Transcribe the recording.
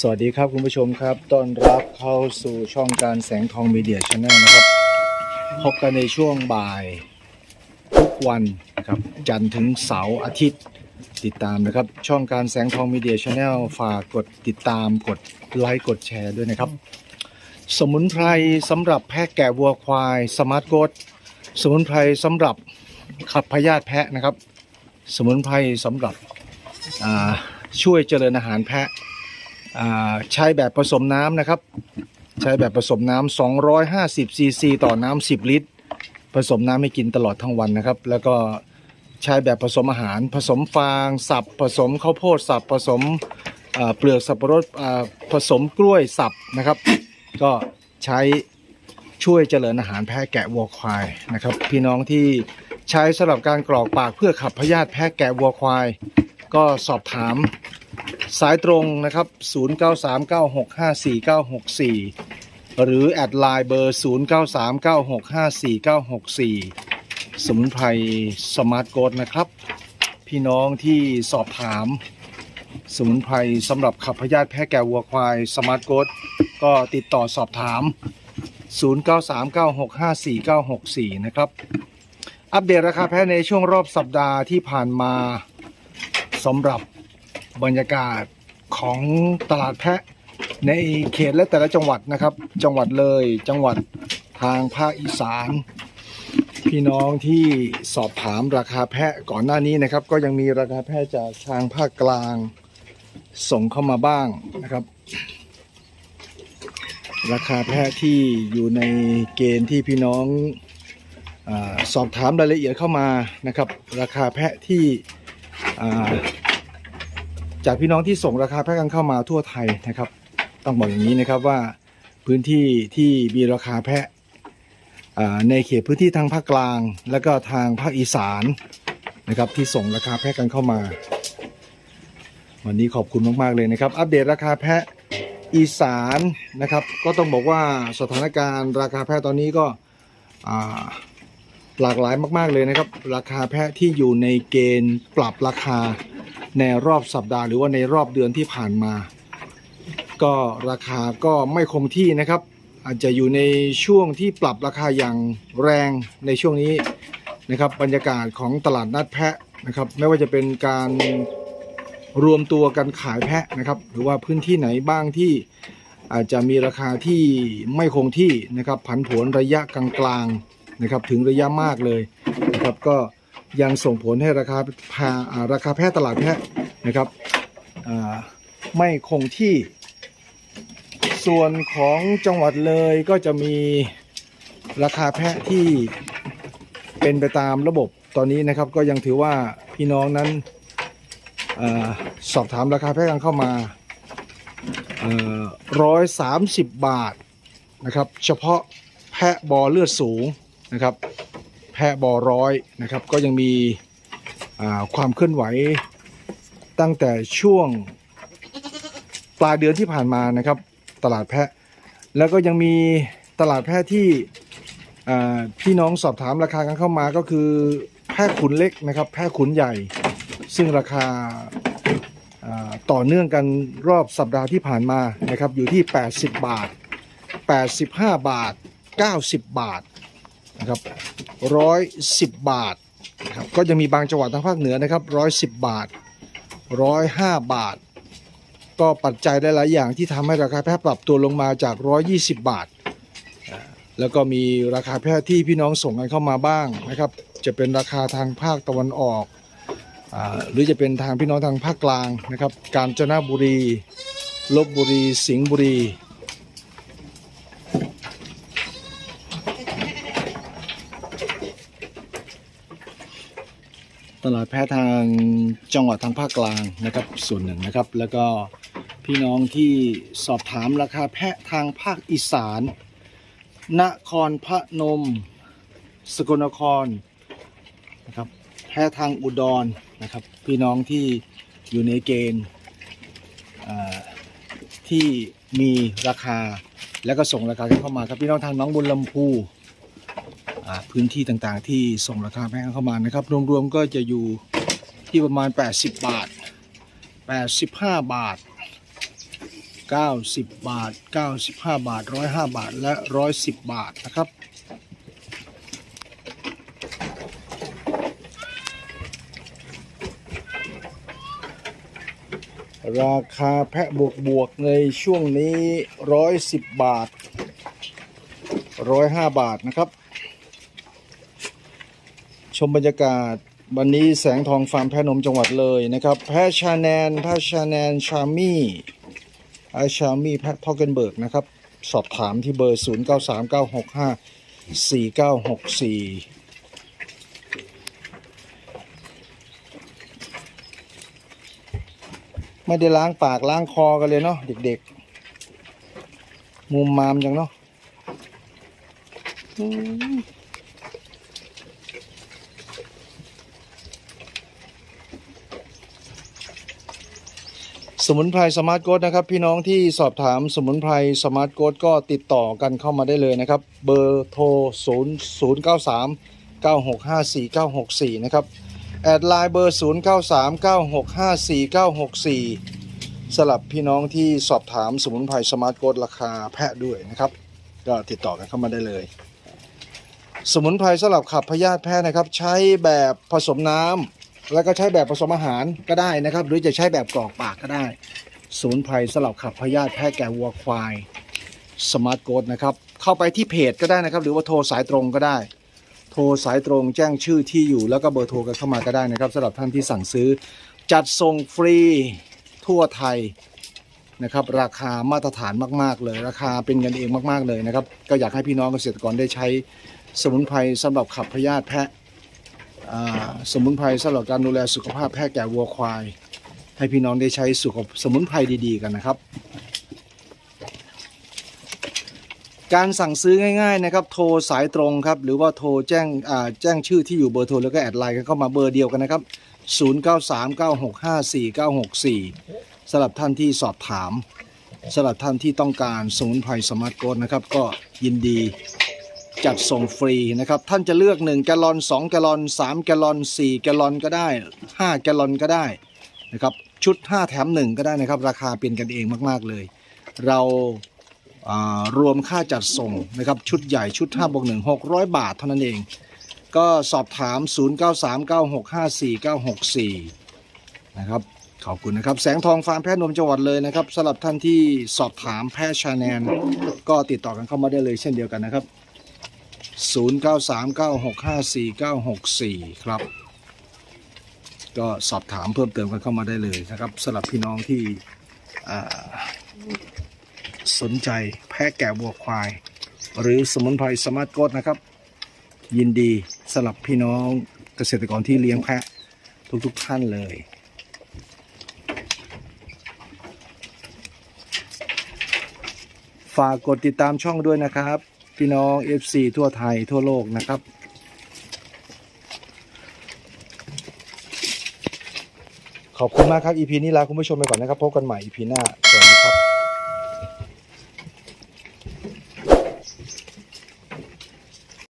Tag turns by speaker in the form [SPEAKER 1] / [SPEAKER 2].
[SPEAKER 1] สวัสดีครับคุณผู้ชมครับ ต้อนรับเข้าสู่ช่องการแสงทองมีเดียชาแนลนะครับ พบกันในช่วงบ่าย ทุกวันนะครับ จันทร์ถึงเสาร์อาทิตย์ติดตามนะครับ ช่องการแสงทองมีเดียชาแนลฝากกดติดตามกดไลค์กดแชร์ด้วยนะครับ สมุนไพรสำหรับแพะแกะวัวควาย สมาร์ทโกดสมุนไพรสำหรับขับพยาธิแพะนะครับ สมุนไพรสำหรับช่วยเจริญอาหารแพะ ใช้แบบผสมน้ำนะครับ ใช้แบบผสมน้ำ250ซีซีต่อน้ำ10 ลิตร ผสมน้ำให้กินตลอดทั้งวันนะครับ แล้วก็ใช้แบบผสมอาหาร ผสมฟางสับ ผสมข้าวโพดสับ ผสมเปลือกสับปะรดผสมกล้วยสับนะครับ ก็ใช้ช่วยเจริญอาหารแพะแกะวัวควายนะครับ พี่น้องที่ใช้สำหรับการกรอกปากเพื่อขับพยาธิแพะแกะวัวควาย ก็สอบถาม สายตรงนะครับ 0939654964 หรือ แอดไลน์เบอร์ 0939654964 สมุนไพรสมาร์ทโกดนะครับ พี่น้องที่สอบถาม สมุนไพรสำหรับขับพยาธิแพะแก่วัวควายสมาร์ทโกดก็ติดต่อสอบถาม 0939654964 นะครับ อัปเดตราคาแพะในช่วงรอบสัปดาห์ที่ผ่านมาสำหรับ บรรยากาศของตลาดแพะในเขตและแต่ละจังหวัดนะครับ จังหวัดเลยจังหวัดทางภาคอีสาน พี่น้องที่สอบถามราคาแพะก่อนหน้านี้นะครับ ก็ยังมีราคาแพะจากทางภาคกลางส่งเข้ามาบ้างนะครับ ราคาแพะที่อยู่ในเกณฑ์ที่พี่น้องอสอบถามรายละเอียดเข้ามานะครับ ราคาแพะที่ จากพี่น้องที่ส่งราคาแพะกันเข้ามาทั่วไทยนะครับ ต้องบอกอย่างนี้นะครับว่าพื้นที่ที่มีราคาแพะในเขตพื้นที่ทางภาคกลาง และก็ทางภาคอีสานนะครับที่ส่งราคาแพะกันเข้ามา วันนี้ขอบคุณมาก ๆ เลยนะครับ อัปเดตราคาแพะอีสานนะครับ ก็ต้องบอกว่าสถานการณ์ราคาแพะตอนนี้ก็หลากหลายมาก ๆ เลยนะครับ ราคาแพะที่อยู่ในเกณฑ์ปรับราคา ในรอบสัปดาห์หรือว่าในรอบเดือนที่ผ่านมา ก็ราคาก็ไม่คงที่นะครับ อาจจะอยู่ในช่วงที่ปรับราคาอย่างแรงในช่วงนี้นะครับบรรยากาศของตลาดนัดแพะนะครับ ไม่ว่าจะเป็นการรวมตัวกันขายแพะนะครับ หรือว่าพื้นที่ไหนบ้างที่อาจจะมีราคาที่ไม่คงที่นะครับ ผันผวนระยะกลางๆนะครับ ถึงระยะมากเลยนะครับก็ ยังส่งผลให้ราคาพาราคาแพะตลาดแพะนะครับไม่คงที่ ส่วนของจังหวัดเลยก็จะมีราคาแพะที่เป็นไปตามระบบตอนนี้นะครับก็ยังถือว่าพี่น้องนั้นอสอบถามราคาแพะกันเข้ามาร้อยสามสิบบาทนะครับ เฉพาะแพะบอเลือดสูงนะครับ แพะบอร้อยนะครับ ก็ยังมีความเคลื่อนไหวตั้งแต่ช่วงปลายเดือนที่ผ่านมานะครับ ตลาดแพะ แล้วก็ยังมีตลาดแพะที่พี่น้องสอบถามราคากันเข้ามาก็คือแพะขุนเล็กนะครับ แพะขุนใหญ่ ซึ่งราคาต่อเนื่องกันรอบสัปดาห์ที่ผ่านมานะครับ อยู่ที่ 80 บาท 85 บาท 90 บาท นะครับร้อยสิบบาทนะครับก็จะมีบางจังหวัดทางภาคเหนือนะครับร้อยสิบบาทร้อยห้าบาท ก็ปัจจัยหลายๆอย่างที่ทำให้ราคาแพะปรับตัวลงมาจากร้อยยี่สิบบาท แล้วก็มีราคาแพะที่พี่น้องส่งกันเข้ามาบ้างนะครับ จะเป็นราคาทางภาคตะวันออกอหรือจะเป็นทางพี่น้องทางภาคกลางนะครับ กาญจนบุรีลบบุรี สิงห์บุรี ตลาดแพะทางจังหวัดทางภาคกลางนะครับส่วนหนึ่งนะครับ แล้วก็พี่น้องที่สอบถามราคาแพะทางภาคอีสาน นครพนม สกลนครนะครับแพะทางอุดรนะครับ พี่น้องที่อยู่ในเกณฑ์ที่มีราคาแล้วก็ส่งราคาเข้ามาครับพี่น้องทางน้องบุญลำพู พื้นที่ต่างๆ ที่ส่งราคาแพงเข้ามานะครับ รวมๆก็จะอยู่ที่ประมาณ 80 บาท 85 บาท 90 บาท 95 บาท 105 บาท และ 110 บาทนะครับราคาแพะบวกบวกๆในช่วงนี้ 110 บาท 105 บาทนะครับ ชมบรรยากาศวันนี้แสงทองฟาร์มแพะนมจังหวัดเลยนะครับ แพะชาแนนแพะชาแนนชามี่ไอชามี่แพะทอกเกนเบิร์กนะครับ สอบถามที่เบอร์ 0939654964ไม่ได้ล้างปากล้างคอกันเลยเนาะเด็กๆ มุมมามจังเนาะ สมุนไพรสมาร์ทโกดนะครับ พี่น้องที่สอบถามสมุนไพรสมาร์ทโกดก็ติดต่อกันเข้ามาได้เลยนะครับ เบอร์โทร 0 0 9 3 9 6 5 4 9 6 4 นะครับ แอดไลน์เบอร์ 0 9 3 9 6 5 4 9 6 4 สลับพี่น้องที่สอบถามสมุนไพรสมาร์ทโกดราคาแพะด้วยนะครับ ก็ติดต่อกันเข้ามาได้เลย สมุนไพรสำหรับขับพยาธิแพะนะครับ ใช้แบบผสมน้ำ แล้วก็ใช้แบบผสมอาหารก็ได้นะครับ หรือจะใช้แบบกรอกปากก็ได้สมุนไพรสำหรับขับพยาธิแพะแก่วัวควายสมาร์ทโกดนะครับ เข้าไปที่เพจก็ได้นะครับ หรือว่าโทรสายตรงก็ได้ โทรสายตรงแจ้งชื่อที่อยู่แล้วก็เบอร์โทรกันเข้ามาก็ได้นะครับสำหรับท่านที่สั่งซื้อ จัดส่งฟรีทั่วไทยนะครับราคามาตรฐานมาก ๆ เลย ราคาเป็นกันเองมาก ๆ เลยนะครับ ก็อยากให้พี่น้องเกษตรกรได้ใช้สมุนไพรสำหรับขับพยาธิแพะ สมุนไพรสำหรับการดูแลสุขภาพแพะแก่วัวควาย ให้พี่น้องได้ใช้สุขสมุนไพรดีๆ กันนะครับ การสั่งซื้อง่าย ๆ นะครับ โทรสายตรงครับ หรือว่าโทรแจ้งแจ้งชื่อที่อยู่เบอร์โทรแล้วก็แอดไลน์กันเข้ามาเบอร์เดียวกันนะครับ 0939654964สำหรับท่านที่สอบถามสำหรับท่านที่ต้องการสมุนไพรสมาร์ทโกดนะครับ ก็ยินดี จัดส่งฟรีนะครับ ท่านจะเลือก 1 แกลลอน 2 แกลลอน 3 แกลลอน 4 แกลลอนก็ได้ 5 แกลลอนก็ได้นะครับชุด 5 แถม 1 ก็ได้นะครับ ราคาเป็นกันเองมาก ๆ เลย เราารวมค่าจัดส่งนะครับชุดใหญ่ชุด5บวก1 600 บาทเท่านั้นเอง ก็สอบถาม 0939654964 นะครับขอบคุณนะครับ แสงทองฟาร์มแพทย์นมจังหวัดเลยนะครับสำหรับท่านที่สอบถามแพทย์ชาแนนก็ติดต่อกันเข้ามาได้เลยเช่นเดียวกันนะครับ 0939654964 ครับ ก็สอบถามเพิ่มเติมกันเข้ามาได้เลยนะครับสำหรับพี่น้องที่สนใจแพะแก่วัวควาย หรือสมุนไพรสมาร์ทโกดนะครับ ยินดีสำหรับพี่น้องเกษตรกรที่เลี้ยงแพะทุกๆท่านเลยฝากกดติดตามช่องด้วยนะครับ พี่น้อง FC ทั่วไทยทั่วโลกนะครับ ขอบคุณมากครับ EP นี้ลาคุณผู้ชมไปก่อนนะครับ พบกันใหม่ EP หน้าสวัสดี